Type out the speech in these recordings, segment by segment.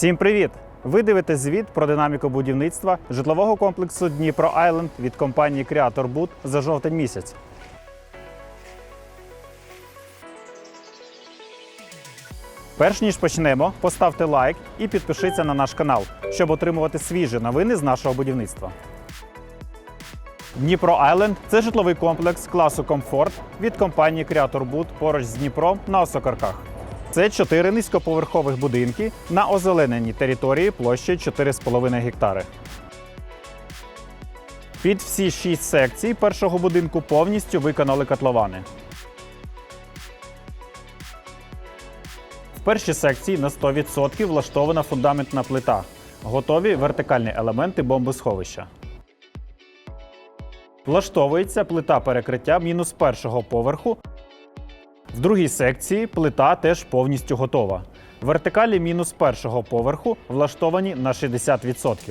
Всім привіт! Ви дивитесь звіт про динаміку будівництва житлового комплексу Дніпро Айленд від компанії Creator Boot за жовтень місяць. Перш ніж почнемо, поставте лайк і підпишіться на наш канал, щоб отримувати свіжі новини з нашого будівництва. Дніпро Айленд це житловий комплекс класу комфорт від компанії Creator Boot поруч з Дніпром на Осокорках. Це чотири низькоповерхових будинки на озелененій території площею 4,5 гектари. Під всі шість секцій першого будинку повністю виконали котловани. В першій секції на 100% влаштована фундаментна плита. Готові вертикальні елементи бомбосховища. Влаштовується плита перекриття мінус першого поверху. В другій секції плита теж повністю готова. Вертикалі мінус першого поверху влаштовані на 60%.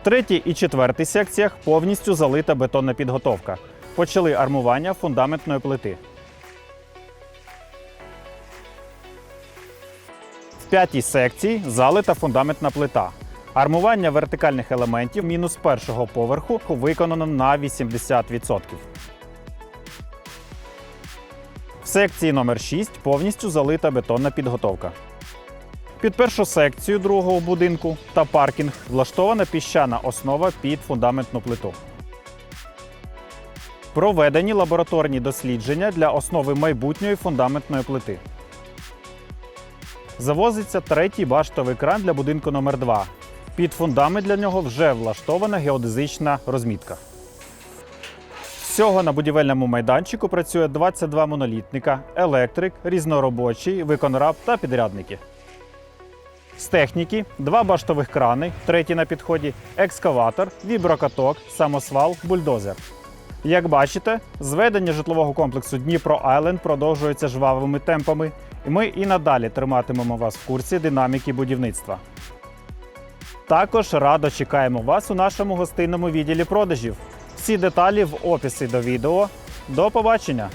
В третій і четвертій секціях повністю залита бетонна підготовка. Почали армування фундаментної плити. В п'ятій секції залита фундаментна плита. Армування вертикальних елементів мінус першого поверху виконано на 80%. В секції номер 6 повністю залита бетонна підготовка. Під першу секцію другого будинку та паркінг влаштована піщана основа під фундаментну плиту. Проведені лабораторні дослідження для основи майбутньої фундаментної плити. Завозиться третій баштовий кран для будинку номер 2 Під фундамент для нього вже влаштована геодезична розмітка. Всього на будівельному майданчику працює 22 монолітника, електрик, різноробочий, виконраб та підрядники. З техніки два баштових крани, третій на підході, екскаватор, віброкаток, самосвал, бульдозер. Як бачите, зведення житлового комплексу Дніпро Айленд продовжується жвавими темпами, і ми і надалі триматимемо вас в курсі динаміки будівництва. Також радо чекаємо вас у нашому гостинному відділі продажів. Всі деталі в описі до відео. До побачення!